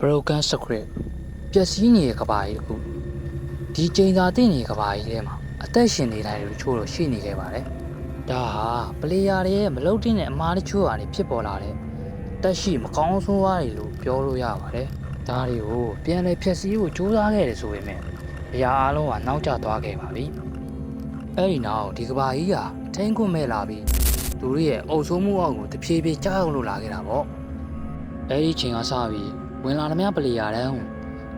broken script ပျက်စီးနေတဲ့ကဘာကြီးတစ်ခုဒီချိန်သာတင့်နေတဲ့ကဘာကြီးထဲမှာအသက်ရှင်နေတိုင်းတို့ချို့တော့ရှိနေခဲ့ပါတယ်ဒါဟာပလေယာတွေရဲ့မလုတ်တင်တဲ့အမားတချို့ကနေဖြစ်ပေါ်လာတဲ့တက်ရှိမကောင်းဆိုးဝါးတွေလို့ပြောလို့ရပါတယ်ဒါတွေကိုပြန်လည်ဖြည့်ဆည်းဖို့ကြိုးစားခဲ့တယ်ဆိုပေမဲ့အရာအလုံးကနောက်ကျသွားခဲ့ပါပြီအဲ့ဒီနောက်ဒီကဘာကြီးဟာအထင်းခွင့်မဲ့လာပြီးသူတို့ရဲ့အုပ်ဆိုးမှုအောက်ကိုတဖြည်းဖြည်းကြားအောင်လို့လာခဲ့တာပေါ့အဲ့ဒီချိန်ကစပြီး ဝင်လာသမျှပလေယာတန်း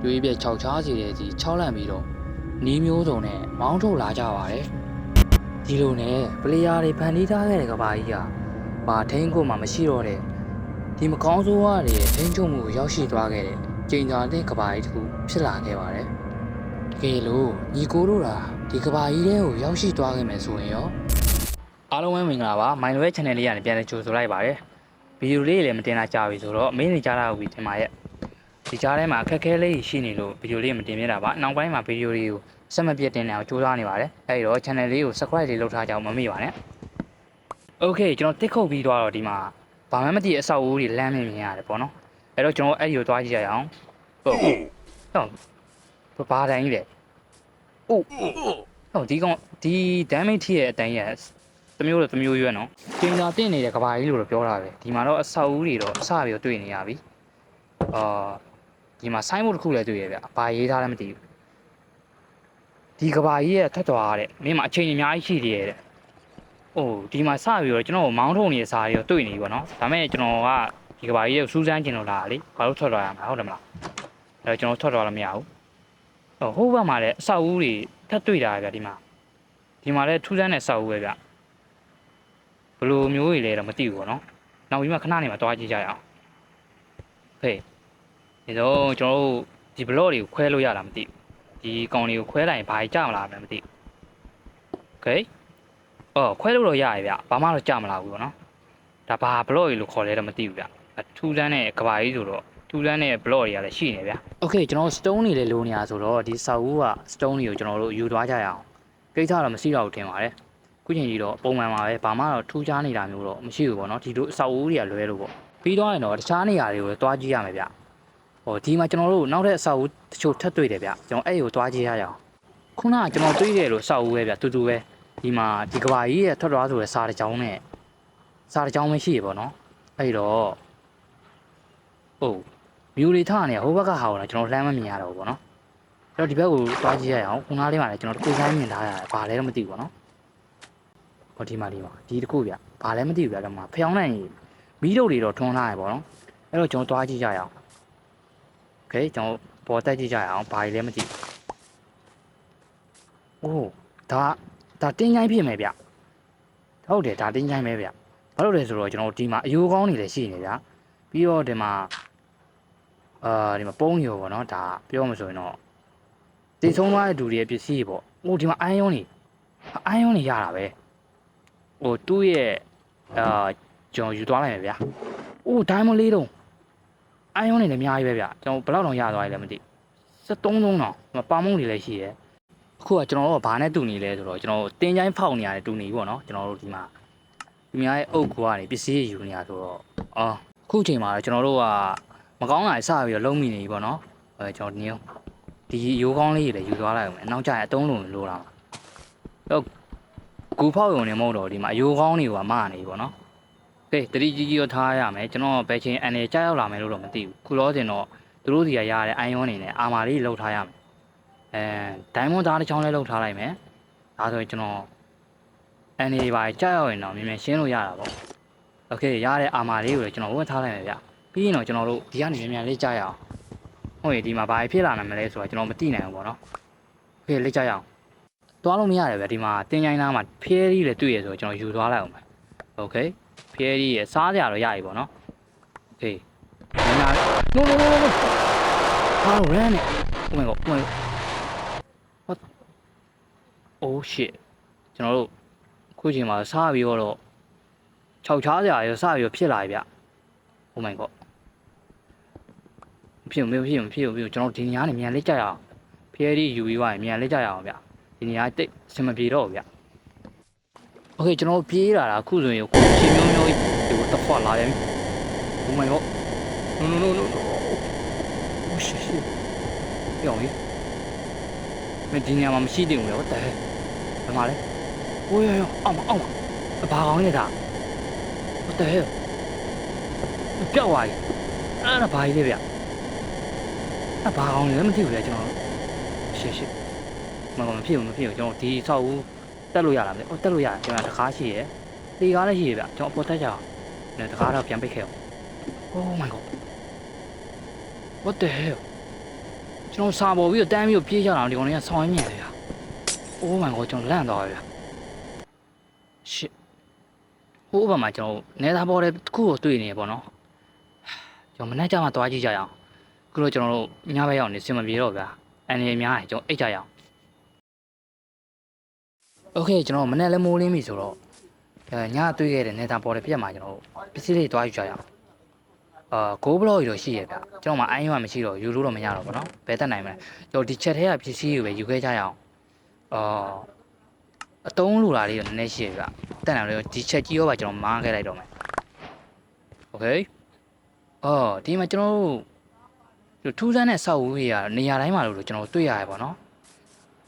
ကိုရွေးပြက်ခြောက်ချားစီတဲ့ဒီခြောက်လန့်ပြီးတော့နီးမျိုးစုံနဲ့မောင်းထုတ်လာကြပါတယ်ဒီလိုနဲ့ပလေယာတွေဖန်တီးထားခဲ့တဲ့ကဘာကြီးကဘာထင်းကိုမှမရှိတော့တဲ့ဒီမကောင်းဆိုးဝါးတွေရဲ့ထင်းချုံမှုကိုရောက်ရှိသွားခဲ့တဲ့ချိန်သာတဲ့ကဘာကြီးတစ်ခုဖြစ်လာခဲ့ပါတယ်တကယ်လို့ညီကိုတို့ကဒီကဘာကြီးတဲ့ကိုရောက်ရှိသွားခဲ့မယ်ဆိုရင်ရောအားလုံးပဲမင်္ဂလာပါ My Way Channel လေးကနေပြန်လည်ကြိုဆိုလိုက်ပါတယ်ဗီဒီယိုလေးလည်းမတင်တာကြာပြီဆိုတော့မင်းနေကြတာကိုတင်ပါရဲ့ ဒီကြားထဲမှာအခက်အခဲလေးရှိနေလို့ဗီဒီယိုလေးမတင်ပြတာပါနောက်ပိုင်းမှာဗီဒီယိုလေးကိုဆက်မပြတ်တင်နေအောင်ကြိုးစားနေပါတယ်အဲဒီတော့ channel လေးကို subscribe လေးလုပ်ထားကြအောင်မမေ့ပါနဲ့ Okay ကျွန်တော်တစ်ခုတ်ပြီးသွားတော့ဒီမှာဘာမှမသိအဆောက်အဦတွေလမ်းမြင်မြင်ရတယ်ပေါ့နော်အဲတော့ကျွန်တော်အဲ့ဒီကိုသွားကြည့်ရအောင်ဟုတ်ဟုတ်ဘာတိုင်းလဲအိုးဟုတ်ဒီကောင်ဒီ damage ထိရဲ့အတိုင်းရဲ့တစ်မျိုးတော့တစ်မျိုးရွက်နော်ကျင်းသာတင့်နေတဲ့ကဘာကြီးလို့တော့ပြောတာပဲဒီမှာတော့အဆောက်အဦတွေတော့အစပြီးတော့တွေ့နေရပြီအာ ဒီမှာဆိုင်းဘုတ်တစ်ခုလည်းတွေ့ရဗျဘာရေးထားလဲမသိဘူးဒီကဘာကြီးရဲ့ထက်သွားတဲ့မင်းမအချိန်အများကြီးရှိသေးရဲ့တဲ့အိုးဒီမှာစပြီးတော့ကျွန်တော်မောင်းထုတ်နေတဲ့စာတွေတော့တွေ့နေပြီပေါ့နော်ဒါမဲ့ကျွန်တော်ကဒီကဘာကြီးရဲ့စူးစမ်းကျင်လို့လာတာလေဘာလို့ထွက်သွားရမှာဟုတ်တယ်မလားအဲတော့ကျွန်တော်ထွက်သွားလို့မရဘူးဟိုဟိုဘက်မှာလည်းအဆောက်အဦတွေထပ်တွေ့တာဗျဒီမှာဒီမှာလည်းထူးဆန်းတဲ့အဆောက်အဦပဲဗျဘယ်လိုမျိုးတွေလဲတော့မသိဘူးပေါ့နော်။နောက်ပြီးမှခဏနေမှတွားကြည့်ကြရအောင်။ဟေး ဒီတော့ကျွန်တော်တို့ဒီ blog တွေကိုခွဲလို့ရတာမသိဘူး။ဒီကောင်တွေကိုခွဲလိုက်ရင်ဘာကြီးကြမလားမသိဘူး။ Okay ။အော်ခွဲလို့တော့ရရဗျ။ဘာမှတော့ကြမလာဘူးပေါ့နော်။ဒါဘာ blog တွေလို့ခေါ်လဲတော့မသိဘူးဗျ။အထူးတန်းတဲ့ကဘာကြီးဆိုတော့ထူးတန်းတဲ့ blog တွေကလည်းရှိနေဗျ။ Okay ကျွန်တော် stone တွေလည်းလိုနေရဆိုတော့ဒီစာအုပ်က stone တွေကိုကျွန်တော်တို့ယူသွားကြရအောင်။ကိစ္စတော့မရှိတော့ဘူးထင်ပါတယ်။ခုချိန်ကြီးတော့ပုံမှန်ပါပဲဘာမှတော့ထူးခြားနေတာမျိုးတော့မရှိဘူးပေါ့နော်ဒီလိုအဆောက်အဦတွေကလွဲလို့ပေါ့ပြီးတော့ရင်တော့တခြားနေရာတွေကိုလည်းတွားကြည့်ရမယ်ဗျ ဟိုဒီမှာကျွန်တော်တို့နောက်တဲ့အဆောက်အဦတချို့ထပ်တွေ့တယ်ဗျကျွန်တော်အဲ့ဒီကိုတွားကြည့်ရအောင်ခုနကကျွန်တော်တွေ့တယ်လို့အဆောက်အဦပဲဗျတူတူပဲဒီမှာဒီကဘာကြီးရဲ့ထွက်သွားဆိုတဲ့စာတစ်ကြောင်းနဲ့စာတစ်ကြောင်းပဲရှိရပေါ့နော်အဲ့ဒီတော့ဟုတ်မြူတွေထားနေဟိုဘက်ကဟာကိုတော့ကျွန်တော်လှမ်းမမြင်ရတော့ဘူးပေါ့နော်အဲ့တော့ဒီဘက်ကိုတွားကြည့်ရအောင်ခုနလေးမှာလည်းကျွန်တော်တစ်ခုဆိုင်မြင်ထားရတယ်ဘာလဲတော့မသိဘူးပေါ့နော်ဟောဒီမှာဒီမှာဒီတစ်ခုဗျဘာလဲမသိဘူးဗျတော့မှာဖျောင်းနိုင်မီးတုပ်တွေတော့ထွန်းလာရပေါ့နော်အဲ့တော့ကျွန်တော်သွားကြည့်ကြရအောင် โอเคကျွန်တော်ပေါ်တက်ကြည့်ကြရအောင်ဘာကြီးလဲမသိဘူးအိုးဒါဒါတင်းချိုင်းဖြစ်မယ်ဗျဟုတ်တယ်ဒါတင်းချိုင်းပဲဗျဘာလို့လဲဆိုတော့ကျွန်တော်ဒီမှာအယိုးကောင်းတွေလည်းရှိနေဗျပြီးတော့ဒီမှာအာဒီမှာပုံးရောပေါ့နော်ဒါပြောမှဆိုရင်တော့တည်ဆုံးသွားတဲ့လူတွေရဲ့ပစ္စည်းတွေပေါ့ဟိုဒီမှာအိုင်းယွန်းတွေအိုင်းယွန်းတွေရတာပဲ ဟိုသူ့ရဲ့အာကျွန်တော်ယူသွားလိုက်မယ်ဗျာ။အိုးဒိုင်းမလေးတုံး အိုင်ယွန်နေလည်းအများကြီးပဲဗျာ။ကျွန်တော်ဘယ်လောက်တောင်ရသွားရလဲမသိ။73သုံးတော့မပါမုံတွေလည်းရှိတယ်။အခုကကျွန်တော်တို့ကဘာနဲ့တူနေလဲဆိုတော့ကျွန်တော်တို့တင်းချိုင်းဖောက်နေရတယ်တူနေပြီပေါ့နော်။ကျွန်တော်တို့ဒီမှာဒီများရဲ့အုပ်ကွာနေပစ္စည်းယူနေရဆိုတော့အော်အခုချိန်မှာကျွန်တော်တို့ကမကောင်းတာစပြီးတော့လုံးမိနေပြီပေါ့နော်။အဲကျွန်တော်ဒီဒီရိုးကောင်းလေးတွေလည်းယူသွားလိုက်အောင်မယ်။နောက်ကျရင်အတုံးလုံးလိုလာမှာ။တော့ကူဖောက်ရုံနဲ့မဟုတ်တော့ဒီမှာအယိုးကောင်းတွေကမနေပေါ့နော် ကဲတတိကြီးကြီးတော့ထားရမယ်ကျွန်တော်ဘယ်ချိန်အန်နေကြားရောက်လာမယ်လို့တော့မသိဘူးခုလောတင်တော့သူတို့စီကရတဲ့အိုင်ယွန်းနေနဲ့အာမာလေးလောက်ထားရမယ်အဲဒိုင်းမွန်သားတစ်ချောင်းလေးလောက်ထားလိုက်မယ်ဒါဆိုရင်ကျွန်တော်အန်နေပါကြားရောက်ရင်တော့မြင်မြင်ရှင်းလို့ရတာပေါ့โอเคရတဲ့အာမာလေးကိုလည်းကျွန်တော်ဝတ်ထားလိုက်မယ်ဗျပြီးရင်တော့ကျွန်တော်တို့ဒီကနေမြန်မြန်လေးကြားရအောင်ဟုတ်ရေဒီမှာဘာဖြစ်လာနိုင်မလဲဆိုတာကျွန်တော်မသိနိုင်ဘူးပေါ့နော်โอเคလေးကြားရအောင် သွားလို့မရတယ်ဗျဒီမှာတင်းချိုင်းသားမှာဖျဲရီလည်းတွေ့ရဆိုတော့ကျွန်တော်ယူသွားလိုက်အောင်ပဲโอเค ကဲရီရယ်စားစရာတော့ရပြီပေါ့နော်အေးမနာနိုးနိုးနိုးနိုးဟာရန်နေဟိုမကောဟိုမ what oh shit ကျွန်တော်တို့ခုချိန်မှာစပြီးတော့၆ချားစရာရစပြီးတော့ဖြစ်လာပြီဗျ oh my god ဖြစ်မဖြစ်မဖြစ်ဘူးကျွန်တော်ဒီနေရာနဲ့မြန်လေးကြရအောင်ဖျဲရီယူပြီးသွားရင်မြန်လေးကြရအောင်ဗျဒီနေရာတိတ်အဆင်မပြေတော့ဘူးဗျ โอเคကျွန်တော်ပြေးလာတာအခုဆိုရင်ကိုချင်းမျိုးမျိုးဒီကိုတစ်ခွက်လာရင် Oh my god no no no no no ရှစ်ရှစ်ပြောင်းကြီးမင်းဒီနေရာမှာမရှိတင်ဘူးလေဟုတ်တယ်ဘယ်မှာလဲโอ้ยရောအောက်မှာအောက်မှာဘာကောင်းလဲဒါဟုတ်တယ်ပြောက်သွားပြီအဲ့ဒါဘာကြီးလဲဗျအဲ့ဘာကောင်းလဲမသိဘူးလေကျွန်တော်ရှစ်ရှစ်မမဖြစ်ဘူးမဖြစ်ဘူးကျွန်တော်ဒီဆောက်ဦး တက်လို့ရလားမသိဘူးတက်လို့ရတယ်ကျွန်တော်တကားရှိရယ်ဒီကားလည်းရှိရဗျကျွန်တော်အပေါ်တက်ကြအောင်တကားတော့ပြန်ပိတ်ခဲ့အောင် Oh my god What the hell ကျွန်တော်စာပေါ်ပြီးတော့တန်းပြီးတော့ပြေးကြတာဒီကောင်တွေကဆောင်းရင်းမြန်တယ်ဗျာ Oh my god ကျွန်တော်လန့်သွားပြီဗျာ Shit ဟိုဘက်မှာကျွန်တော်နေသားပေါ်တဲ့တစ်ခုကိုတွေ့နေရပေါ့နော်ကျွန်တော်မနေ့ကမှသွားကြည့်ကြရအောင်ခုတော့ကျွန်တော်တို့ညဘက်ရောက်နေစင်မပြေတော့ဗျာအန်နေများတယ်ကျွန်တော်အိတ်ကြရအောင် Okay ကျွန်တော်မနေ့လည်းမိုးလင်းပြီဆိုတော့အဲညတွေ့ခဲ့တဲ့နေသားပေါ်တဲ့ပြက်မှာကျွန်တော်ပစ္စည်းလေးသွားယူကြရအောင် အာဂိုးဘလော့ကြီးတော့ရှိရဗျကျွန်တော်မှအိုင်းရွာမရှိတော့ယူလို့တော့မရတော့ဘူးเนาะဘယ်တက်နိုင်မလဲကျွန်တော်ဒီချက်ထဲကပစ္စည်းတွေပဲယူခဲ့ကြရအောင်အာအတုံးလူလာလေးတော့နည်းနည်းရှိရဗျတက်နိုင်လို့ဒီချက်ကြီးရောပါကျွန်တော်မားခဲ့လိုက်တော့မယ်โอเคအော်ဒီမှာကျွန်တော်တို့ထူးဆန်းတဲ့စောက်ဝူးကြီးကနေရာတိုင်းမှာလို့ကျွန်တော်တွေ့ရရပါတော့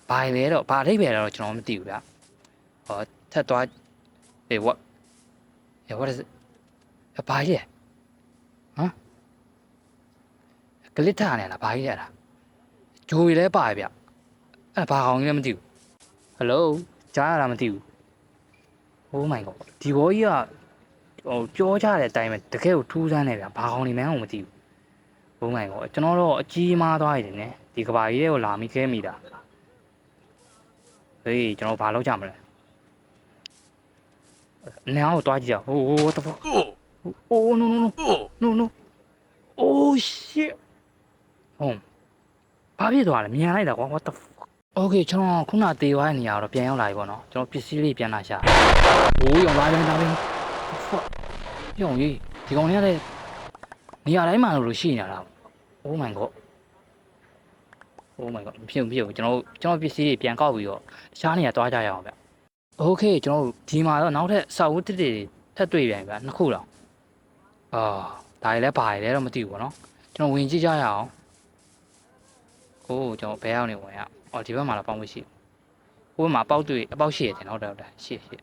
ဘာလဲတော့ဘာအထိပ်ပဲတော့ကျွန်တော်မသိဘူးဗျ ဟောထက်သွား hey what yeah what is it ဘာကြီးလဲဂလစ်တာနဲ့လားဘာကြီးလဲလားဂျိုရီလဲပါရဲ့ဗျအဲ့ဘာကောင်ကြီးလဲမသိဘူးဟယ်လိုကြားရတာမသိဘူး Oh my god ဒီဘောကြီးကဟိုပြောကြတဲ့အတိုင်းပဲတကယ်ကိုထူးဆန်းနေဗျဘာကောင်နေမှန်းကိုမသိဘူး Oh my god ကျွန်တော်တော့အကြီးမားသွားရတယ်ねဒီကဘာကြီးတွေကိုလာမိခဲမိတာဟေးကျွန်တော်ဘာလုပ်ကြမလဲ လမ်းအောင်သွားကြည့်ရအောင်ဟိုးတဖို့အိုး no no no no no oh shit ဟုတ်ဘာဖြစ်သွားလဲမြန်လိုက်တာကွာ what the fuck okay ကျွန်တော်ခုနတေသွားတဲ့နေရာတော့ပြန်ရောက်လာပြီပေါ့နော်ကျွန်တော်ပစ္စည်းလေးပြန်လာရှာဟိုးရောင်လာပြန်လာပြန် fuck ပြောင်းရေးဒီကောင်လေးကလည်းနေရာတိုင်းမှာလို့ရှိနေတာလား oh my god oh my god မဖြစ်ဘူးမဖြစ်ဘူးကျွန်တော်တို့ကျွန်တော်ပစ္စည်းတွေပြန်ကောက်ပြီးတော့တခြားနေရာသွားကြရအောင်ဗျ okay ကျွန်တော်ဒီမှာတော့နောက်ထပ်စာဝတ်တစ်တွေထပ်တွေ့ပြန်ဗျနှစ်ခုတော့အာဒါတွေလည်းပါတယ်လည်းတော့မသိဘူးပေါ့နော်ကျွန်တော်ဝင်ကြည့်ကြရအောင်ကိုကျွန်တော်ဘယ်ရောက်နေဝင်ရအော်ဒီဘက်မှာလည်းပေါင်းမရှိဘူးဟိုဘက်မှာပေါက်တွေ့အပေါက်ရှိရတယ်နော်ဟုတ်တယ်ဟုတ်တယ်ရှိရှိ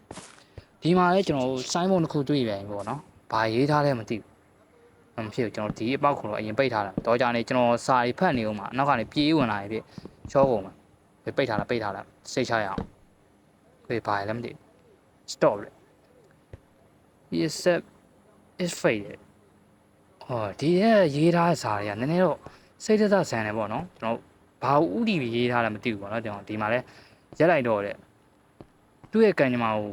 ဒီမှာလည်းကျွန်တော်စိုင်းဘုံတစ်ခုတွေ့ပြန်ပြီပေါ့နော်ဘာရေးထားလဲမသိဘူးမဖြစ်ဘူးကျွန်တော်ဒီအပေါက်ကိုတော့အရင်ပိတ်ထားတာတော့ကြနေကျွန်တော်စာရီဖတ်နေဦးမှာနောက်ကနေပြေးဝင်လာပြီချောကုန်မှာပိတ်ထားလားပိတ်ထားလားစိတ်ချရအောင် ခေဘာလဲမသိဘူး stop လေ is set is faded ဟောဒီရဲ့ရေးထားတဲ့စာတွေကနည်းနည်းတော့စိတ်သက်သာဆန်တယ်ပေါ့နော်ကျွန်တော်ဘာဥတီပြီးရေးထားလဲမသိဘူးပေါ့နော်ကျွန်တော်ဒီမှာလဲရက်လိုက်တော့တဲ့သူ့ရဲ့ကံကြမ္မာကို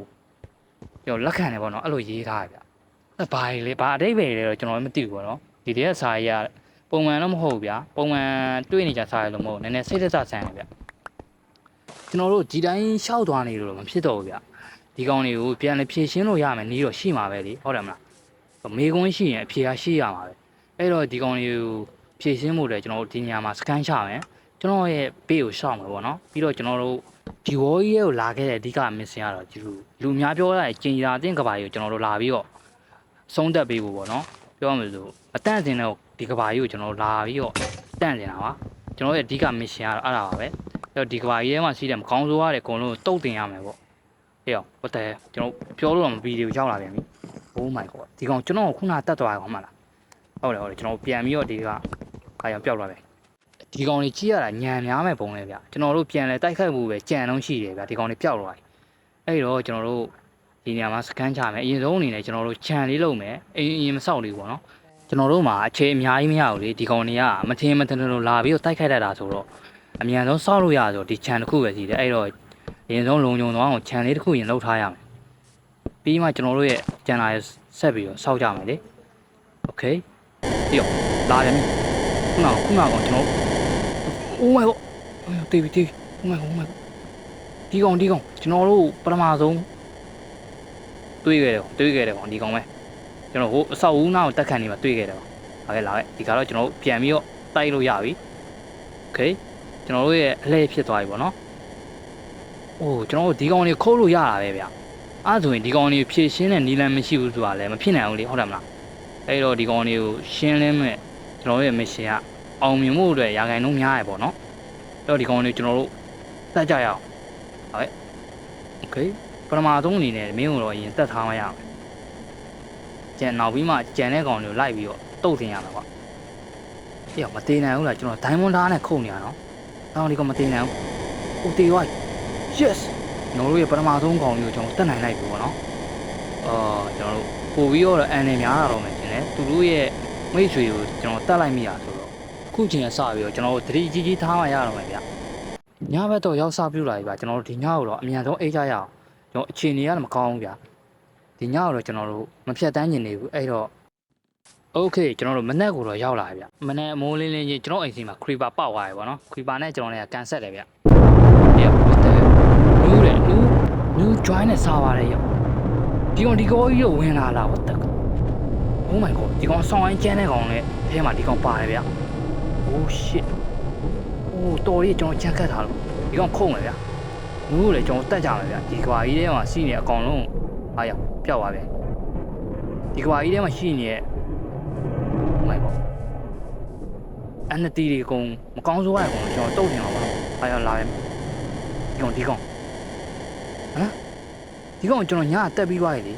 ကျွန်တော်လက်ခံတယ်ပေါ့နော်အဲ့လိုရေးထားရဗျအဲ့ဘာလဲဘာအတိတ်ပဲလဲတော့ကျွန်တော်လည်းမသိဘူးပေါ့နော်ဒီတည်းကစာရရပုံမှန်တော့မဟုတ်ဘူးဗျာပုံမှန်တွေ့နေကြစာရလို့မဟုတ်နည်းနည်းစိတ်သက်သာဆန်တယ်ဗျ ကျွန်တော်တို့ဒီတိုင်းရှောက်သွားနေလို့တော့မဖြစ်တော့ဘူးဗျဒီကောင်တွေကိုပြန်လေဖြည့်ရှင်းလို့ရမယ်နေတော့ရှိမှာပဲလေဟုတ်တယ်မလားမေကွန်းရှိရင်အဖြေကရှိရမှာပဲအဲ့တော့ဒီကောင်တွေကိုဖြည့်ရှင်းဖို့လည်းကျွန်တော်တို့ဒီညမှာစကန်ချမယ်ကျွန်တော်ရဲ့ဘေးကိုရှောက်မယ်ပေါ့နော်ပြီးတော့ကျွန်တော်တို့ဒီဝေါ်ကြီးရဲ့ကိုလာခဲ့တဲ့အဓိကမစ်စင်ကတော့ဒီလူလူများပြောရတဲ့ကျင်ရာအသင်းကဘာကြီးကိုကျွန်တော်တို့လာပြီးတော့ဆုံးသက်ပေးဖို့ပေါ့နော်ပြောမှဆိုအတန့်စင်တဲ့ဒီကဘာကြီးကိုကျွန်တော်တို့လာပြီးတော့တန့်စင်တာပါကျွန်တော်ရဲ့အဓိကမစ်ရှင်ကတော့အဲ့ဒါပါပဲအဲ့ တော့ဒီကဘာကြီးထဲမှာရှိတဲ့မကောင်းဆိုးရတဲ့အကုန်လုံးတုတ်တင်ရမယ်ပေါ့ဟေ့ရောဟုတ်တယ်ကျွန်တော်ပြောလို့တော့မဗီဒီယိုရောက်လာပြန်ပြီ Oh my god ဒီကောင်ကျွန်တော်ခုနတတ်သွားရကောင်မလားဟုတ်တယ်ဟုတ်တယ်ကျွန်တော်ပြန်ပြီးတော့ဒီကခါရောင်ပျောက်သွားပြီဒီကောင်လေးကြည့်ရတာညံများမဲ့ပုံလေဗျကျွန်တော်တို့ပြန်လဲတိုက်ခိုက်မှုပဲကြံတော့ရှိတယ်ဗျဒီကောင်လေးပျောက်သွားပြီအဲ့တော့ကျွန်တော်တို့ဒီနေရာမှာစကန်ချမယ်အရင်ဆုံးအနေနဲ့ကျွန်တော်တို့ခြံလေးလုပ်မယ်အရင်အရင်မဆောက်လေးပေါ့နော်ကျွန်တော်တို့မှာအခြေအများကြီးမရဘူးလေဒီကောင်တွေကမထင်မထင်လို့လာပြီးတော့တိုက်ခိုက်တတ်တာဆိုတော့ အမြန်ဆုံးစောက်လို့ရဆိုဒီ channel တစ်ခုပဲရှိတယ်အဲ့တော့ရင်ဆုံးလုံုံသွားအောင် channel လေးတစ်ခုရင်လောက်ထားရမယ်ပြီးမှကျွန်တော်တို့ရဲ့ channel ရဲ့ဆက်ပြီးတော့စောက်ကြမယ်လေ okay ပြီးတော့လာတယ်ခုနကခုနကကျွန်တော် oh my god တေးပြီတေးပြီ oh my god oh my god ဒီကောင်ဒီကောင်ကျွန်တော်တို့ပထမဆုံးတွေးခဲ့တယ်တွေးခဲ့တယ်ကောင်ဒီကောင်ပဲကျွန်တော်ဟိုအဆောက်အဦနားကိုတက်ခန့်နေမှာတွေးခဲ့တယ်ကောင်ဟုတ်ကဲ့လာခဲ့ဒီကတော့ကျွန်တော်ပြန်ပြီးတော့တိုက်လို့ရပြီ okay ကျွန်တော်တို့ရဲ့အလဲဖြစ်သွားပြီပေါ့နော်။အိုးကျွန်တော်တို့ဒီကောင်တွေခိုးလို့ရတာပဲဗျ။အဲ့ဆိုရင်ဒီကောင်တွေဖြည့်ရှင်းတဲ့နီလန်မရှိဘူးဆိုတာလည်းမဖြစ်နိုင်ဘူးလေဟုတ်တယ်မလား။အဲ့တော့ဒီကောင်တွေကိုရှင်းလင်းမဲ့ကျွန်တော်တို့ရဲ့မရှင်ကအောင်မြင်မှုအတွက်ရာဂိုင်လုံးများရယ်ပေါ့နော်။အဲ့တော့ဒီကောင်တွေကျွန်တော်တို့တတ်ကြရအောင်။ဟုတ်ကဲ့။ Okay ပထမဆုံးအနေနဲ့မင်းတို့တော့ရင်တတ်ထားမရအောင်။ကျန်နောက်ပြီးမှကျန်တဲ့ကောင်တွေကိုလိုက်ပြီးတော့တုတ်တင်ရတာပေါ့။ပြောမသေးနိုင်ဘူးလားကျွန်တော်ဒိုင်းမွန်သားနဲ့ခုန်နေရတော့ တောင်းဒီကောင်မသေးနိုင်ဘူးဟိုတေးဝိုင်း yes ကျွန်တော်တို့ရဲ့ပထမဆုံးကောင်လေးကိုကျွန်တော်တက်နိုင်လိုက်ပြီပေါ့နော်အာကျွန်တော်တို့ပို့ပြီးတော့အန်နေများတာတော့မယ်ရှင်လေသူတို့ရဲ့မိတ်ဆွေကိုကျွန်တော်တက်လိုက်မိရဆိုတော့ခုချိန်ကစပြီးတော့ကျွန်တော်တို့တတိကြီးကြီးထားမှရတော့မယ်ဗျညဘက်တော့ရောက်စားပြူလာပြီဗျကျွန်တော်တို့ဒီညကိုတော့အမြန်ဆုံးအိတ်ကြရအောင်ကျွန်တော်အခြေအနေကလည်းမကောင်းဘူးဗျဒီညကိုတော့ကျွန်တော်တို့မဖြတ်တန်းကျင်နေဘူးအဲ့တော့ โอเคကျွန်တော်တို့မနက်ကိုတော့ရောက်လာပြီဗျမနက်အမိုးလင်းလင်းချင်းကျွန်တော်အိမ်စီမှာခရီပါပေါက်သွားပြီပေါ့နော်ခရီပါနဲ့ကျွန်တော်လည်းကန်ဆက်တယ်ဗျ Yeah, what the နူးတယ်နူးနူး join နဲ့စားပါတယ်ရောဒီကောင်ဒီကောင်ကြီးကိုဝင်လာလား what the Oh my god ဒီကောင်ဆောင်းအင်းကျန်းတဲ့ကောင်နဲ့အဲမှာဒီကောင်ပါတယ်ဗျ Oh shit အိုးတော်ကြီးကျွန်တော်ချန်ခတ်ထားလို့ဒီကောင်ခုံမယ်ဗျနူးကိုလည်းကျွန်တော်တက်ကြမယ်ဗျဒီကွာကြီးထဲမှာရှိနေအကောင်လုံးအားရပျောက်သွားပြန်ဒီကွာကြီးထဲမှာရှိနေတဲ့ Oh my god အန်နတီတွေအကုန်မကောင်းဆိုးရတဲ့ကောင်ကျွန်တော်တုတ်တင်အောင်ပါအားရလာတယ်ဒီကောင်ဒီကောင် ဟမ်ဒီကောင်ကျွန်တော်ညာတက်ပြီးသွားပြီလေ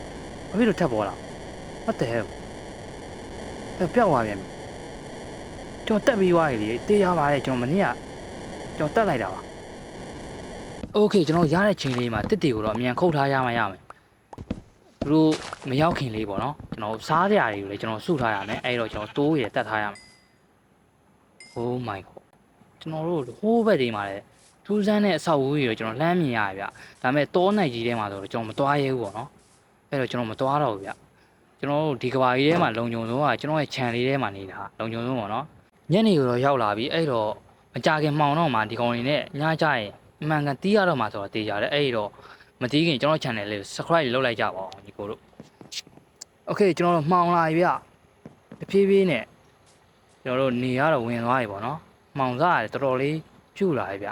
ဘာဖြစ်လို့ထပ်ပေါ်လာဟုတ်တယ်အဲ့ပြောက်သွားပြန်ပြီကျွန်တော်တက်ပြီးသွားပြီလေတေးရပါတယ်ကျွန်တော်မနေ့ကကျွန်တော်တက်လိုက်တာပါโอเคကျွန်တော်ရတဲ့ချိန်လေးမှာတစ်တီကိုတော့အမြန်ခုတ်ထားရမှရမယ် သူတို့မရောက်ခင်လေးပေါ့နော်ကျွန်တော်စားစရာတွေကိုလည်းကျွန်တော်စုထားရမယ်အဲ့တော့ကျွန်တော်တိုးရတက်ထားရမယ် Oh my god ကျွန်တော်တို့ဟိုးဘက်ဒီမှာလည်းထူးဆန်းတဲ့အဆောက်အဦတွေတော့ကျွန်တော်လှမ်းမြင်ရရဗျဒါပေမဲ့တောနိုင်ကြီးထဲမှာဆိုတော့ကျွန်တော်မသွားရဲဘူးပေါ့နော်အဲ့တော့ကျွန်တော်မသွားတော့ဘူးဗျကျွန်တော်တို့ဒီကဘာကြီးထဲမှာလုံခြုံဆုံးကကျွန်တော်ရဲ့ channel လေးထဲမှာနေတာလုံခြုံဆုံးပေါ့နော်ညနေကိုတော့ရောက်လာပြီအဲ့တော့မကြခင်မှောင်တော့မှဒီကောင်တွေနဲ့ညကြရင်အမှန်ကန်တီးရတော့မှဆိုတော့တေးကြတယ်အဲ့တော့ မတီးခင်ကျွန်တော် channel လေးကို subscribe လုပ်လိုက်ကြပါဦးညီကိုတို့ Okay ကျွန်တော်တို့မှောင်လာပြီဗျတဖြည်းဖြည်းနဲ့ကျွန်တော်တို့နေရတော့ဝင်သွားပြီပေါ့နော်မှောင်စားရတယ်တော်တော်လေးဖြူလာပြီဗျ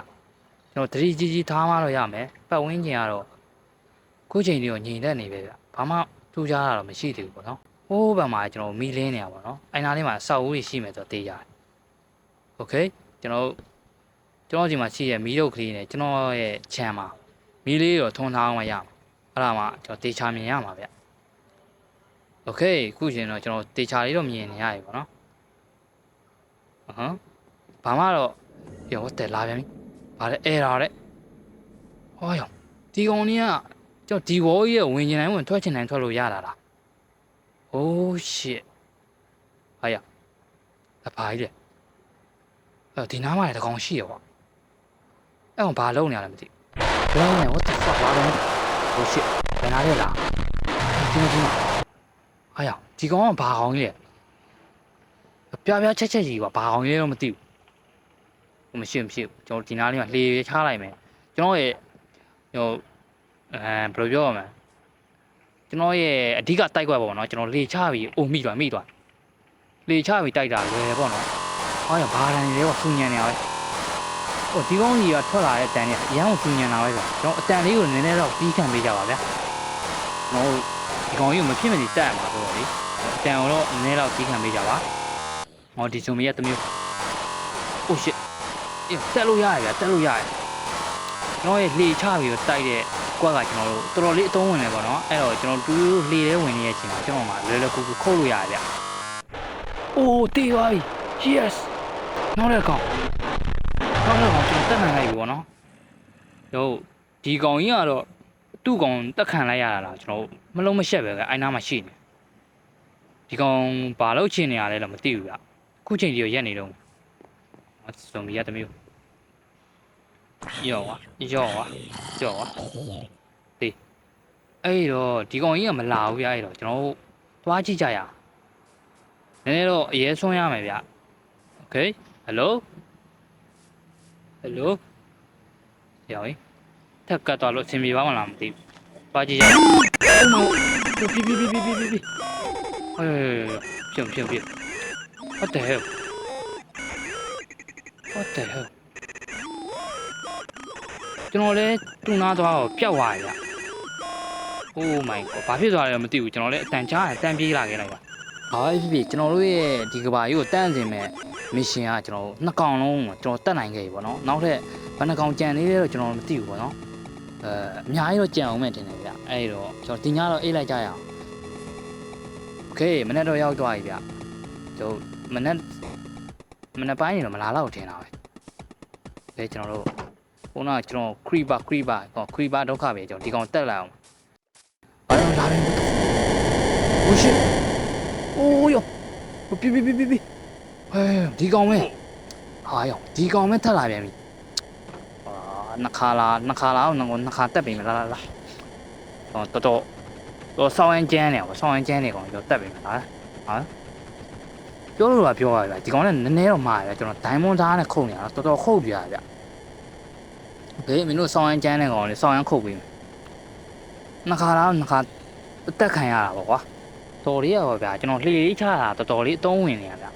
ကျွန်တော်တတိကြီးကြီးထားမှတော့ရမယ်ပတ်ဝန်းကျင်ကတော့ခုချိန်လေးကိုညီတက်နေပဲဗျဘာမှထူးခြားတာတော့မရှိသေးဘူးပေါ့နော်ဟိုးဘက်မှာကျွန်တော်မီလင်းနေရပါတော့အိုင်နာလေးမှာအဆောက်အဦတွေရှိမယ်ဆိုတော့တေးရတယ် Okay ကျွန်တော်ကျွန်တော်ဒီမှာရှိရဲ့မီးတုပ်ကလေးနဲ့ကျွန်တော်ရဲ့ခြံမှာ မီးလေးတော့ထွန်းထားအောင်မရမှာအဲ့ဒါမှကျွန်တော်တေချာမြင်ရမှာဗျ Okay ခုချိန်တော့ကျွန်တော်တေချာလေးတော့မြင်နေရပြီပေါ့နော်အဟမ်ဘာမှတော့ရောတက်လာပြန်ပြီဘာလဲအဲရာတဲ့ဟောရောဒီကောင်ကြီးကကျွန်တော်ဒီဝေါ်ကြီးရဲ့ဝင်ကျင်တိုင်းဝင်ထွက်ချင်တိုင်းထွက်လို့ရတာလား Oh shit ဟာရအဖာကြီးလေအဲဒီနားမှာလည်းတကောင်ရှိရကွာအဲ့ကောင်ဘာလုပ်နေရလဲမသိဘူး ဘယ်နဲ့ what the fuck ဘာလုပ်နေ Oh shit ဘယ်နာလဲလားဒီမှာဒီမှာဟာရဒီကောင်ကဘာကောင်ကြီးလဲပြပြချက်ချက်ကြီးကွာဘာကောင်ကြီးလဲတော့မသိဘူးမရှိမရှိဘူးကျွန်တော်ဒီနားလေးမှာလှေချလိုက်မယ်ကျွန်တော်ရဲ့ဟိုအဲဘယ်လိုပြောရမလဲကျွန်တော်ရဲ့အဓိကတိုက်ကွက်ပေါ့နော်ကျွန်တော်လေချပြီးအိုမိသွားမိသွားလေချပြီးတိုက်တာလွယ်ပေါ့နော်ဟာရဘာတန်လဲကွာစူညံနေရပဲ ဟိုဒီကောင်ကြီးကထွက်လာတဲ့တန်ကြီးအရန်ကိုစူညံလာပဲဆိုကျွန်တော်အတန်လေးကိုနည်းနည်းတော့ပြီးခံပေးကြပါဗျာကျွန်တော်ဒီကောင်ကြီးကိုမဖြစ်မနေတက်ရမှာဆိုတော့လေအတန်ကိုတော့နည်းနည်းတော့ပြီးခံပေးကြပါဟောဒီဇုံမီရဲ့တမျိုး Oh shit အေးတက်လို့ရရဗျာတက်လို့ရရကျွန်တော်ရဲ့လှေချပြီးတော့တိုက်တဲ့ကွက်ကကျွန်တော်တို့တော်တော်လေးအသုံးဝင်တယ်ပေါ့နော်အဲ့တော့ကျွန်တော်တူလှေထဲဝင်နေတဲ့အချိန်မှာကျွန်တော်မှလွယ်လွယ်ကူကူခုတ်လို့ရရဗျာအိုးတေးသွားပြီ yes နောက်တဲ့ကောင် နောက်တဲ့ကောင်ကျွန်တော်တက်နိုင်လိုက်ပြီပေါ့နော်တို့ဒီကောင်ကြီးကတော့သူ့ကောင်တက်ခံလိုက်ရတာလားကျွန်တော်မလုံးမရှက်ပဲကအိုင်နာမှာရှိနေဒီကောင်ဘာလို့ချင်နေရလဲတော့မသိဘူးဗျခုချိန်ကြီးရက်နေတော့ ဇွန်ဘီရတစ်မျိုးယောဝါယောဝါယောဝါဒီအဲ့တော့ဒီကောင်ကြီးကမလာဘူးဗျအဲ့တော့ကျွန်တော်တို့သွားကြည့်ကြရအောင်နည်းနည်းတော့အရေးဆွမ်းရမယ်ဗျโอเคဟယ်လို ဟယ်လိုယောင်ထက်ကတ်သွားလို့အဆင်ပြေပါမလားမသိဘူးသွားကြည့်ကြရအောင်ပြပြပြပြပြပြပြဟဲ့ပြုံပြုံပြုံ what the hell What the hell ကျွန်တော်လည်းတူနာသွားတော့ပျောက်သွားရဗျ Oh my god ဘာဖြစ်သွားလဲမသိဘူးကျွန်တော်လည်းအတန်ကြားရအတန်ပြေးလာခဲ့လိုက်ပါဟာဖြစ်ဖြစ်ကျွန်တော်တို့ရဲ့ဒီကဘာကြီးကိုတန်းစင်မဲ့ မစ်ရှင်ကကျွန်တော်နှစ်ကောင်လုံးကျွန်တော်တက်နိုင်ခဲ့ပြီပေါ့နော်နောက်ထပ်ဘယ်နှကောင်ကြံသေးလဲတော့ကျွန်တော်မသိဘူးပေါ့နော်အဲအများကြီးတော့ကြံအောင်မဲ့တင်တယ်ဗျအဲ့တော့ကျွန်တော်တင်ညတော့အေးလိုက်ကြရအောင်โอเคမနေ့တော့ရောက်သွားပြီဗျကျွန်တော်မနေ့မနေ့ပိုင်းနေတော့မလာတော့ထင်တာပဲအဲကျွန်တော်တို့ခုနကကျွန်တော် creeper creeper ဟော creeper ဒုက္ခပဲကျွန်တော်ဒီကောင်တက်လာအောင်ဘာလို့လာလဲโอ้ shit โอ้ยပြပြပြပြပြ ဟဲဒီကောင်မဲဟာယောဒီကောင်မဲထက်လာပြန်ပြီအာနှစ်ခါလာနှစ်ခါလာအောင်ငါနှစ်ခါတက်ပြီမလားလားလားဟောတော်တော်တော့ဆောင်းရင်ကျန်းနေပါဆောင်းရင်ကျန်းနေကောင်ကျွန်တော်တက်ပြီမလားဟာပြောလို့ကပြောပါဗျာဒီကောင်လည်းနည်းနည်းတော့မှားရကျွန်တော်ဒိုင်မွန်သားနဲ့ခုတ်နေတာတော်တော်ခုတ်ပြရဗျဘေးမင်းတို့ဆောင်းရင်ကျန်းနေကောင်လေဆောင်းရင်ခုတ်ပြီနှစ်ခါလာနှစ်ခါတက်ခံရတာပေါ့ကွာတော်လေးရပါဗျာကျွန်တော်လှေလေးချတာတော်တော်လေးအတုံးဝင်နေရဗျ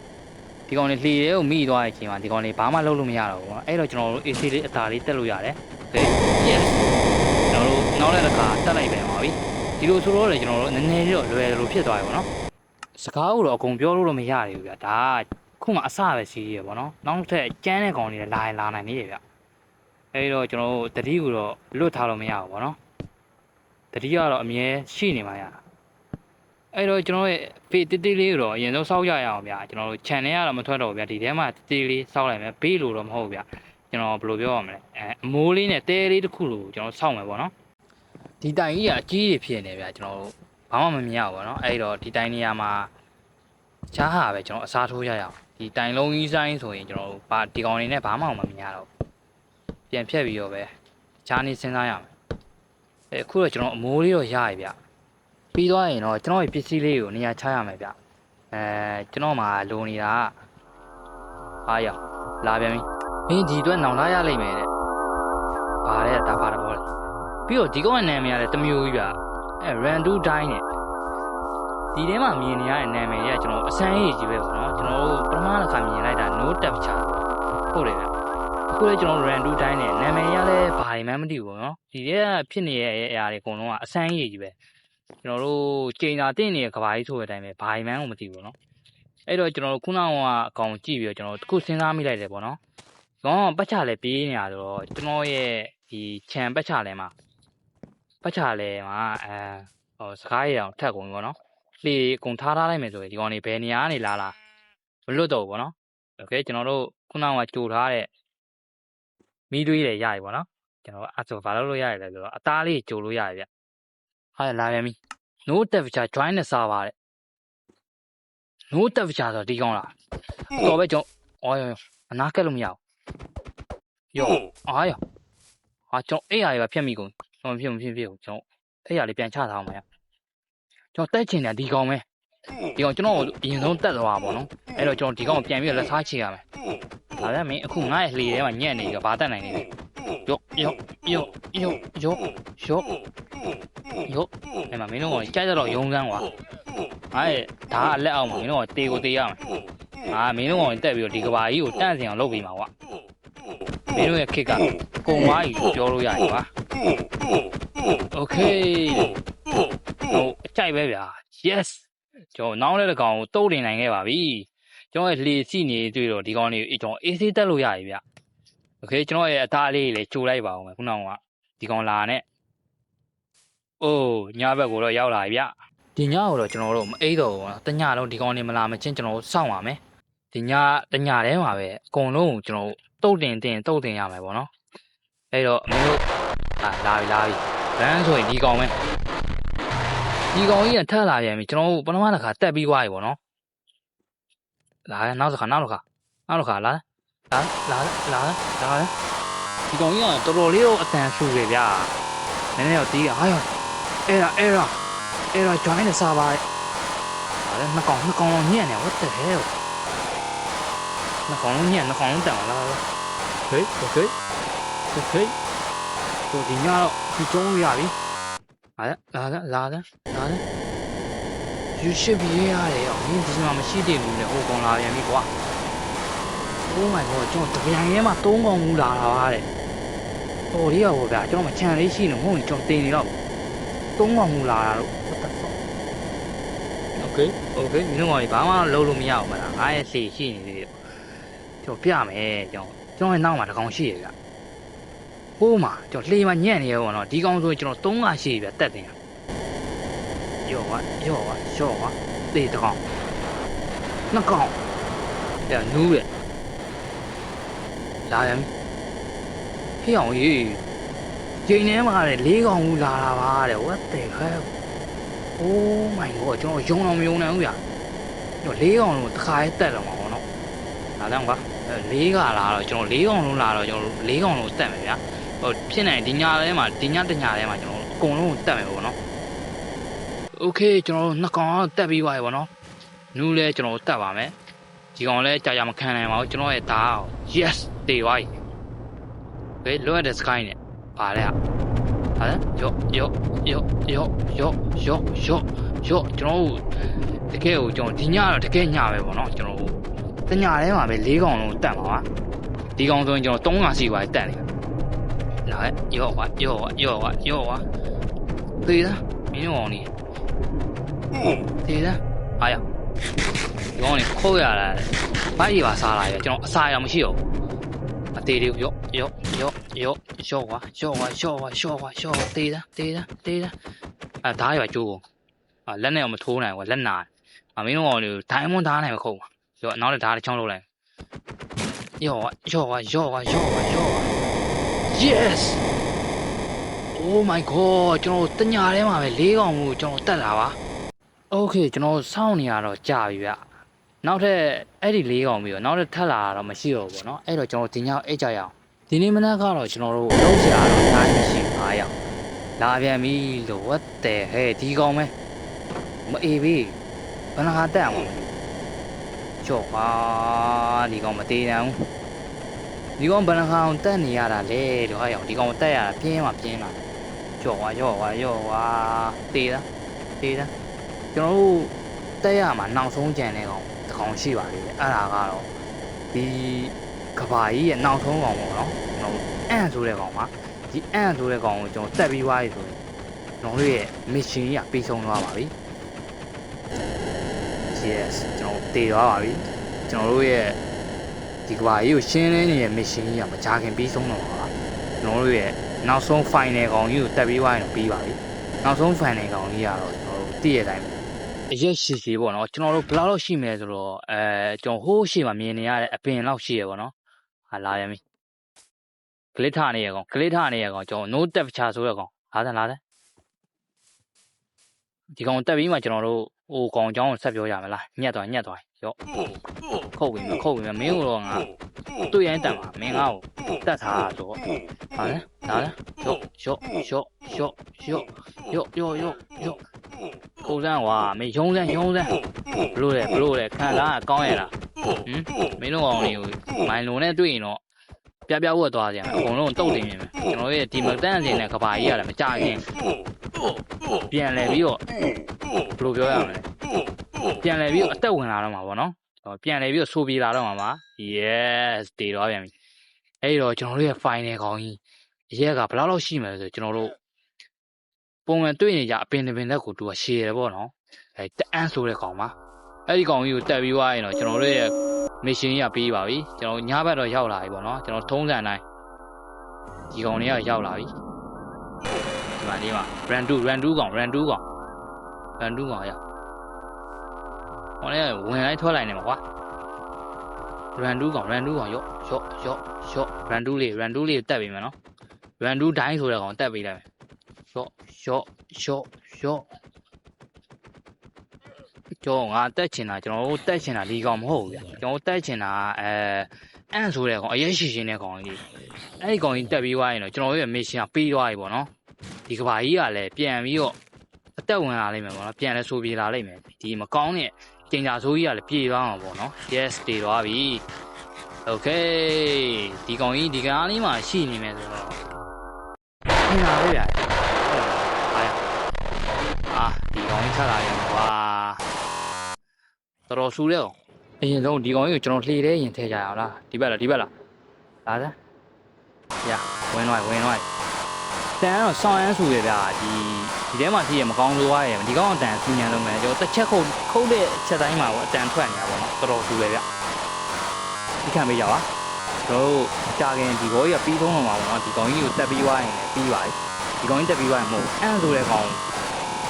ဒီကောင်လေးလှေရဲကိုမိသွားတဲ့အချိန်မှာဒီကောင်လေးဘာမှလုပ်လို့မရတော့ဘူးပေါ့အဲ့တော့ကျွန်တော်တို့ AC လေးအသာလေးတက်လို့ရတယ်โอเค yes ကျွန်တော်တို့နောက်တဲ့တစ်ခါတက်လိုက်ပြန်ပါပြီဒီလိုဆိုတော့လေကျွန်တော်တို့နည်းနည်းလေးတော့လွယ်လိုဖြစ်သွားပြီပေါ့နော်စကားကိုတော့အကုန်ပြောလို့တော့မရဘူးဗျာဒါကခုမှအစပဲစီးရပေါ့နော်နောက်ထပ်ကျန်းတဲ့ကောင်လေးလည်းလာရင်လာနိုင်နေရဗျအဲ့တော့ကျွန်တော်တို့တတိကိုတော့လွတ်ထားလို့မရဘူးပေါ့နော်တတိကတော့အမြဲရှိနေမှာရ အဲ့တော့ကျွန်တော်ရဲ့ဖေးတိတိလေးကိုတော့အရင်ဆုံးစောက်ရရအောင်ဗျာကျွန်တော်တို့ channel ကတော့မထွက်တော့ဘူးဗျာဒီထဲမှာတိတိလေးစောက်လိုက်မယ်ဘေးလို့တော့မဟုတ်ဘူးဗျာကျွန်တော်ဘယ်လိုပြောရမလဲအဲအမိုးလေးနဲ့တဲလေးတစ်ခုလို့ကျွန်တော်စောက်မယ်ပေါ့နော်ဒီတိုင်ကြီးကအကြီးကြီးဖြစ်နေဗျာကျွန်တော်တို့ဘာမှမမြင်ရဘူးပေါ့နော်အဲ့တော့ဒီတိုင်နေရာမှာချားဟာပဲကျွန်တော်အစားထိုးရရအောင်ဒီတိုင်လုံးကြီးဆိုင်ဆိုရင်ကျွန်တော်တို့ဘာဒီကောင်နေနဲ့ဘာမှမမြင်ရတော့ဘူးပြန်ဖြတ်ပြီးတော့ပဲချားနေစဉ်းစားရမယ်အဲအခုတော့ကျွန်တော်အမိုးလေးတော့ရရဗျာ ပြီးသွားရင်တော့ကျွန်တော်ရဲ့ပစ္စည်းလေးကိုနေရာချရမယ်ဗျအဲကျွန်တော်မှလိုနေတာကအားရလာပြန်ပြီမင်းဒီအတွက်နောင်လာရလိမ့်မယ်တဲ့ဘာလဲဒါဘာတော့လဲပြီးတော့ဒီကောင်ရဲ့နာမည်ကလည်းတစ်မျိုးကြီးဗျအဲ Randu Dine နဲ့ဒီထဲမှာမြင်နေရတဲ့နာမည်တွေကကျွန်တော်အစမ်းရေးကြီးပဲပေါ့နော်ကျွန်တော်တို့ပထမတစ်ခါမြင်လိုက်တာ No Tap ချဟုတ်တယ်ဗျအခုလည်းကျွန်တော် Randu Dine နဲ့နာမည်ရလဲဘာတွေမှမသိဘူးပေါ့နော်ဒီထဲကဖြစ်နေတဲ့အရာတွေအကုန်လုံးကအစမ်းရေးကြီးပဲ ကျွန်တော်တို့ချိန်သာတင့်နေတဲ့ကဘာကြီးဆိုတဲ့အတိုင်းပဲဘာမှန်းကိုမသိဘူးเนาะအဲ့တော့ကျွန်တော်တို့ခုနကအကောင်ကြည့်ပြီးတော့ကျွန်တော်တို့တစ်ခုစဉ်းစားမိလိုက်တယ်ပေါ့နော်။ကောင်ကပတ်ချလဲပြေးနေရတော့ကျွန်တော်ရဲ့ဒီခြံပတ်ချလဲမှာပတ်ချလဲမှာအဲဟိုစကားရအောင်ထက်ကုန်ပြီပေါ့နော်။လေအကုန်ထားထားလိုက်မယ်ဆိုရင်ဒီကောင်နေဘယ်နေရာကနေလာလာမလွတ်တော့ဘူးပေါ့နော်။ Okay ကျွန်တော်တို့ခုနကကြိုထားတဲ့မီးသွေးတွေရပြီပေါ့နော်။ကျွန်တော်အဲ့ဆိုဘာလုပ်လို့ရရလဲဆိုတော့အသားလေးကြိုလို့ရရဗျ။ ဟာလာပြန်ပြီ။ no temperature join နဲ့စားပါတဲ့ no temperature ဆိုတော့ဒီကောင်းလားတော်ပဲကျွန်တော်အော်ရောအနာကက်လို့မရဘူးယောအားရဟာကျွန်တော်အဲ့ရရဖြတ်မိကုန်ကျွန်တော်ဖြစ်မဖြစ်ဖြစ်ကိုကျွန်တော်အဲ့ရလေးပြန်ချထားအောင်မရကျွန်တော်တက်ချင်တယ်ဒီကောင်ပဲ ဒီကောင်ကျွန်တော်အရင်ဆုံးတက်သွားပါဘောနော်အဲ့တော့ကျွန်တော်ဒီကောင်ပြန်ပြီးတော့လက်စားချေရမယ်ဒါပေမဲ့မင်းအခုငါ့ရဲ့လှေထဲမှာညက်နေကြဘာတက်နိုင်နေလဲယောယောယောယောယောယောယောအဲ့မှာမင်းတို့ကကြိုက်တော့ရုံးစမ်းကွာအဲ့ဒါကလက်အောက်မှာမင်းတို့ကတေကိုတေးရမယ်အာမင်းတို့ကတက်ပြီးတော့ဒီကဘာကြီးကိုတန့်စင်အောင်လုပ်ပြီးမှာကွာမင်းတို့ရဲ့ခစ်ကကုံဝါးကြီးပြောလို့ရတယ်ကွာโอเคဟိုအကြိုက်ပဲဗျာ yes ကျွန်တော်နောက်တဲ့ကောင်ကိုတုတ်တင်နိုင်ခဲ့ပါပြီကျွန်တော်ရဲ့လှေစီနေတွေ့တော့ဒီကောင်လေးကျွန်တော်အေးဆေးတက်လို့ရပြီဗျโอเคကျွန်တော်ရဲ့အသားလေးလည်းကြိုလိုက်ပါအောင်မယ်ခုနကဒီကောင်လာနဲ့အိုးညဘက်ကိုတော့ရောက်လာပြီဗျဒီညကိုတော့ကျွန်တော်တို့မအိပ်တော့ဘူးနော်တညလုံးဒီကောင်လေးမလာမချင်းကျွန်တော်တို့စောင့်ပါမယ်ဒီညတညထဲမှာပဲအကုန်လုံးကိုကျွန်တော်တုတ်တင်တင်တုတ်တင်ရမယ်ပေါ့နော်အဲ့တော့မင်းတို့အာလာပြီလာပြီဘန်းဆိုရင်ဒီကောင်ပဲ ဒီကောင်ကြီးကထက်လာပြန်ပြီကျွန်တော်တို့ပထမတစ်ခါတက်ပြီးသွားပြီပေါ့နော်လာရင်နောက်တစ်ခါနောက်တစ်ခါနောက်တစ်ခါလာလာလာလာလာဒီကောင်ကြီးကတော်တော်လေးတော့အတန်ဆူတယ်ဗျာနည်းနည်းတော့တီးရဟာရောအဲ့ဒါအဲ့ဒါအဲ့ဒါ join နဲ့စားပါရဲ့ဟာလေနှစ်ကောင်နှစ်ကောင်လုံးညံ့နေ what the hell နှစ်ကောင်လုံးညံ့နှစ်ကောင်လုံးတန်ပါလားဟေး okay okay တို့ဒီညတော့ဒီကျုံးလို့ရပြီ ဟာလာလာလာလာလာယူရှိပြီရတယ်အောင်မင်းဒီမှာမရှိသေးဘူးလေဟိုကောင်လာပြန်ပြီကွာ Oh my god ကျွန်တော်တပြန်ရဲမှာ၃កောင်မူလာတာပါတဲ့။ဟိုလေးရောဗျာကျွန်တော်မချန်လေးရှိနေမဟုတ်ရင်ကျွန်တော်တင်နေတော့၃កောင်မူလာတာလို့ what the fuck Okay okay မင်းတို့ကဘာမှလုပ်လို့မရအောင်မလားငါရဲ့လှေရှိနေသေးတယ်ကျွန်တော်ပြမယ်ကျွန်တော်ကျွန်တော်ရဲ့နောက်မှာတစ်ကောင်ရှိရဗျ ဟိုးမှာကျွန်တော်လှေမှာညံ့နေရပေါ့နော်ဒီကောင်ဆိုရင်ကျွန်တော်၃ကရှိပြီဗျတက်တင်ရော့ဝါရော့ဝါရော့ဝါတေးတစ်ကောင်နှစ်ကောင်ပြနူးရဲ့လာရမ်းဖေးအောင်ကြီးချိန်ထဲမှာလေ၄ကောင်ဘူးလာတာပါတဲ့ what the hell oh my god ကျွန်တော်ယုံတော့မယုံနိုင်ဘူးဗျကျွန်တော်၄ကောင်လုံးတစ်ခါရေးတက်တော့မှာပေါ့နော်ဒါကြောင့်ကွာ၄ကလာတော့ကျွန်တော်၄ကောင်လုံးလာတော့ကျွန်တော်၄ကောင်လုံးတက်မယ်ဗျာ ဟိုဖြစ်နေဒီညာထဲမှာဒီညတညာထဲမှာကျွန်တော်အကုန်လုံးတက်မယ်ပေါ့နော် okay ကျွန်တော်နှစ်ကောင်တော့တက်ပြီးသွားပြီပေါ့နော်နူးလဲကျွန်တော်တက်ပါမယ်ဒီကောင်လဲကြာကြာမခံနိုင်ပါဘူးကျွန်တော်ရဲ့ဒါအောင် yes တေသွားပြီဘယ်လွတ်တဲ့ sky နဲ့ပါလဲဟာဟာရော့ရော့ရော့ရော့ရော့ရော့ရော့ရော့ကျွန်တော်တကယ်ကိုကျွန်တော်ဒီညတော့တကယ်ညပဲပေါ့နော်ကျွန်တော်တညထဲမှာပဲ၄ကောင်လုံးတက်မှာပါဒီကောင်ဆိုရင်ကျွန်တော်၃ကောင်စီပါတက်နေ လာရော့ဝါရော့ဝါရော့ဝါရော့ဝါသေလားမင်းကောင်นี่သေလားအားရဒီကောင်นี่ခိုးရလာဘိုက်ရပါစားလာရကျွန်တော်အစာရမရှိတော့အသေးလေးရော့ရော့ရော့ရော့ရော့ဝါရော့ဝါရော့ဝါရော့ဝါရော့သေလားသေလားသေလားအဲဓားရပါကျိုးကုန်အာလက်နဲ့မထိုးနိုင်ဘူးလက်နာအမင်းတို့ကောင်လေးဒိုင်းမွန်ဓားနိုင်မခုံပါရော့နောက်လည်းဓားတစ်ချောင်းလုံးလိုက်ရော့ဝါရော့ဝါရော့ဝါရော့ဝါရော့ဝါ yes oh my god ကျွန်တော်တညာထဲမှာပဲ၄កောင်မှုကျွန်တော်တက်လာပါ okay ကျွန်တော်စောင့်နေရတော့ကြာပြီဗျနောက်ထပ်အဲ့ဒီ၄កောင်ပြီးတော့နောက်ထပ်ထပ်လာတာတော့မရှိတော့ဘူးเนาะအဲ့တော့ကျွန်တော်ဒီညအိတ်ကြရအောင်ဒီနေ့မနက်ကတော့ကျွန်တော်တို့လုံးစရာတော့တိုင်းမရှိ9ရောက်လာပြန်ပြီလို့ what the hell ဒီကောင်ပဲမအေးပြီဘယ်နှခါတက်အောင်ချော့ပါဒီကောင်မသေးနိုင်ဘူး ဒီကောင်ဘယ်နှခါအောင်တက်နေရတာလဲလို့ဟာရောက်ဒီကောင်တက်ရတာပြင်းမှပြင်းလာချော့ပါချော့ပါချော့ပါတေးလားတေးလားကျွန်တော်တို့တက်ရမှာနောက်ဆုံးကြံတဲ့ကောင်တစ်ကောင်ရှိပါသေးတယ်အဲ့ဒါကတော့ဒီကဘာကြီးရဲ့နောက်ဆုံးကောင်ပေါ့နော်ကျွန်တော်အန့်ဆိုတဲ့ကောင်ပါဒီအန့်ဆိုတဲ့ကောင်ကိုကျွန်တော်တက်ပြီးွားပြီဆိုရင်ကျွန်တော်တို့ရဲ့ mission ကြီးကပြီးဆုံးသွားပါပြီ yes ကျွန်တော်တည်သွားပါပြီကျွန်တော်တို့ရဲ့ ဒီကဘာကြီးကိုရှင်းလင်းနေတဲ့ mission ကြီးကမကြခင်ပြီးဆုံးတော့ပါကျွန်တော်တို့ရဲ့နောက်ဆုံး final ကောင်ကြီးကိုတက်ပြီးွားရင်တော့ပြီးပါပြီနောက်ဆုံး final ကောင်ကြီးကတော့ကျွန်တော်တို့တည်ရတိုင်းအရက်ရှိရှိပေါ့နော်ကျွန်တော်တို့ဘယ်လောက်လောက်ရှိမလဲဆိုတော့အဲကျွန်တော်ဟိုးရှိမှမြင်နေရတဲ့အပင်လောက်ရှိရပေါ့နော်ဟာလာရမီဂလစ်ထာနေရကောင်ဂလစ်ထာနေရကောင်ကျွန်တော် no tap ချဆိုတဲ့ကောင်လာတယ်လာတယ်ဒီကောင်တက်ပြီးမှကျွန်တော်တို့ဟိုကောင်အကြောင်းကိုဆက်ပြောရမလားညက်သွားညက်သွား ရော့ခုတ်ပြီမခုတ်ပြီမင်းတို့ငါတွေ့ရင်တက်မှာမင်းငါ့ကိုတက်ထားတာဆိုတော့ဟာလဲလာတယ်ရော့ရော့ရော့ရော့ရော့ရော့ရော့ရော့ရော့ကိုစမ်းကွာမင်းရုံးစမ်းရုံးစမ်းဘလို့လဲဘလို့လဲခံလားကောင်းရလားဟမ်မင်းတို့ကောင်လေးကိုမိုင်လုံးနဲ့တွေ့ရင်တော့ ပြပြဝတ်သွားကြတယ်အကုန်လုံးတုတ်တင်နေမယ်ကျွန်တော်ရဲ့ဒီမတန်းစင်တဲ့ကဘာကြီးရတယ်မကြခင်ပြန်လဲပြီးတော့ဘယ်လိုပြောရမလဲပြန်လဲပြီးတော့အသက်ဝင်လာတော့မှာပေါ့နော်ပြန်လဲပြီးတော့ဆိုပြေလာတော့မှာပါ yes တည်တော့ပြန်ပြီအဲ့တော့ကျွန်တော်တို့ရဲ့ final ကောင်ကြီးအရက်ကဘယ်လောက်လောက်ရှိမလဲဆိုကျွန်တော်တို့ပုံမှန်တွေ့နေကြအပင်တစ်ပင်လက်ကိုသူကရှည်တယ်ပေါ့နော်အဲတအန်းဆိုတဲ့ကောင်ပါအဲ့ဒီကောင်ကြီးကိုတက်ပြီးသွားရင်တော့ကျွန်တော်တို့ရဲ့ mission ကြီးကပြီးပါပြီကျွန်တော်ညဘက်တော့ရောက်လာပြီပေါ့နော်ကျွန်တော်ထုံးစံတိုင်းဒီကောင်တွေကရောက်လာပြီဒီမှာလေးမှာ run 2 run 2ကောင် run 2ကောင် run 2ကောင်ရဟောလေဝင်လိုက်ထွက်လိုက်နေမှာကွာ run 2ကောင် run 2ကောင်ရော့ရော့ရော့ရော့ run 2လေး run 2လေးတက်ပြီမယ်နော် run 2တိုင်းဆိုတဲ့ကောင်တက်ပြီးလိုက်မယ်ရော့ရော့ရော့ရော့ ကျောင်းငါတက်ချင်တာကျွန်တော်တို့တက်ချင်တာဒီကောင်မဟုတ်ဘူးဗျကျွန်တော်တက်ချင်တာအဲအန့်ဆိုတဲ့ကောင်အရေးရှိရှင်တဲ့ကောင်ကြီးအဲ့ဒီကောင်ကြီးတက်ပြီးသွားရင်တော့ကျွန်တော်တို့ရဲ့ mission ကပြီးသွားပြီပေါ့နော်ဒီကဘာကြီးကလည်းပြန်ပြီးတော့အသက်ဝင်လာလိမ့်မယ်ပေါ့နော်ပြန်လဲဆိုပြေလာလိမ့်မယ်ဒီမကောင်းတဲ့ကျင်ညာဆိုးကြီးကလည်းပြေသွားမှာပေါ့နော် yes တည်သွားပြီ okay ဒီကောင်ကြီးဒီကားလေးမှာရှိနေမယ်ဆိုတော့ခင်ဗျာပဲဗျာအားရအာဒီကောင်ကြီးထလာရင်ကွာ တော်တော်ဆူတဲ့ကောင်အရင်ဆုံးဒီကောင်ကြီးကိုကျွန်တော်လှေတဲ့ရင်ထည့်ကြရအောင်လားဒီဘက်လားဒီဘက်လားလာစမ်းရဝင်သွားဝင်သွားတန်တော့ဆောင်းရမ်းဆူရဗျာဒီဒီထဲမှာရှိရမကောင်းလို့ရရဒီကောင်ကတန်ဆူညံလုံးမယ်ကျွန်တော်တစ်ချက်ခုတ်ခုတ်တဲ့ချက်တိုင်းမှာပေါ့အတန်ထွက်နေတာပေါ့နော်တော်တော်ဆူရဗျဒီခံပေးကြပါကျွန်တော်တို့ကြာခင်ဒီဘောကြီးကပြီးဆုံးတော့မှာပေါ့နော်ဒီကောင်ကြီးကိုတက်ပြီးသွားရင်လည်းပြီးပါပြီဒီကောင်ကြီးတက်ပြီးသွားရင်မဟုတ်အန်ဆိုတဲ့ကောင်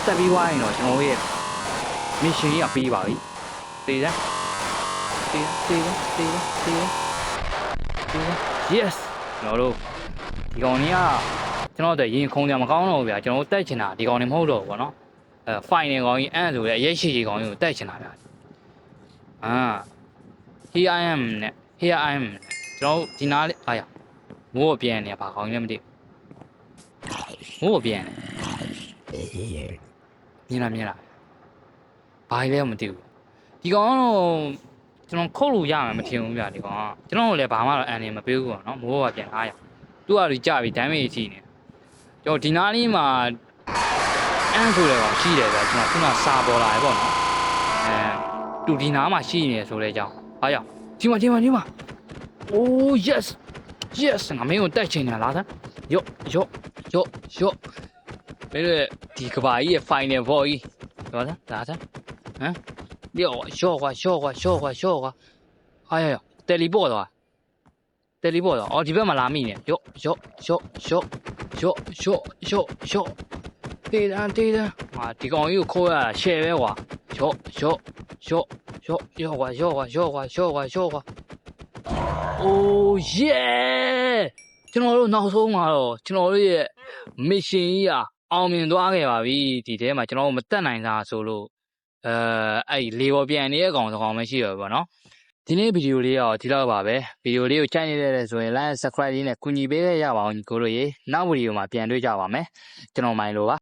တက်ပြီးသွားရင်တော့ကျွန်တော်တို့ရဲ့ mission ကြီးကပြီးပါပြီ တေးစမ်းတေးတေးတေးတေးတေး yes ကျွန်တော်တို့ဒီကောင်ကြီးကကျွန်တော်တို့ရင်ခုံကြမကောင်းတော့ဘူးဗျာကျွန်တော်တို့တက်ချင်တာဒီကောင်နေမဟုတ်တော့ဘူးပေါ့နော်အဲ final ကောင်ကြီးအန်ဆိုတဲ့အရေးရှိကြီးကောင်ကြီးကိုတက်ချင်တာဗျာအာ here i am နဲ့ here i am ကျွန်တော်တို့ဒီနားလေးအာရမိုးကိုပြန်နေပါကောင်ကြီးလည်းမသိဘူးမိုးကိုပြန်နေမြင်လားမြင်လားဘာကြီးလဲမသိဘူး ဒီကောင်ကတော့ကျွန်တော်ခုတ်လို့ရမှာမထင်ဘူးဗျာဒီကောင်ကကျွန်တော်တို့လည်းဘာမှတော့အန်နေမပေးဘူးပေါ့နော်မိုးကပြန်အားရသူ့ဟာကြီးကြပြီဒမ်းမေးရှိနေကျွန်တော်ဒီနားလေးမှာအန်ဆိုတဲ့ကောင်ရှိတယ်ဗျာကျွန်တော်ခုနစာပေါ်လာတယ်ပေါ့နော်အဲတူဒီနားမှာရှိနေတယ်ဆိုတဲ့အကြောင်းအားရဒီမှာဒီမှာဒီမှာ Oh yes yes ငါမင်းကိုတက်ချင်တယ်လားသယော့ယော့ယော့ယော့မင်းတို့ဒီကဘာကြီးရဲ့ final boy ဟောလားဒါသဟမ် ယော့ယော့ကွာယော့ကွာယော့ကွာယော့ကွာအားရရတယ်လီပေါ့တော့တယ်လီပေါ့တော့အော်ဒီဘက်မှာလာမိနေယော့ယော့ယော့ယော့ယော့ယော့ယော့ယော့တေးတန်းတေးတန်းဟာဒီကောင်ကြီးကိုခိုးရတာ share ပဲကွာယော့ယော့ယော့ယော့ယော့ကွာယော့ကွာယော့ကွာယော့ကွာယော့ကွာ Oh yeah ကျွန်တော်တို့နောက်ဆုံးမှာတော့ကျွန်တော်တို့ရဲ့ mission ကြီးอ่ะအောင်မြင်သွားခဲ့ပါပြီဒီထဲမှာကျွန်တော်တို့မတက်နိုင်တာဆိုလို့ အဲအဲ့ဒီလေပေါ်ပြန်နေတဲ့ကောင်တစ်ကောင်ပဲရှိရပါတော့ဒီနေ့ဗီဒီယိုလေးရောဒီလောက်ပါပဲဗီဒီယိုလေးကိုကြိုက်နေတယ်ဆိုရင် like subscribe လေးနဲ့ကူညီပေးရရပါအောင်ညီကိုတို့ရေနောက်ဗီဒီယိုမှာပြန်တွေ့ကြပါမယ်ကျွန်တော်မိုင်းလိုပါ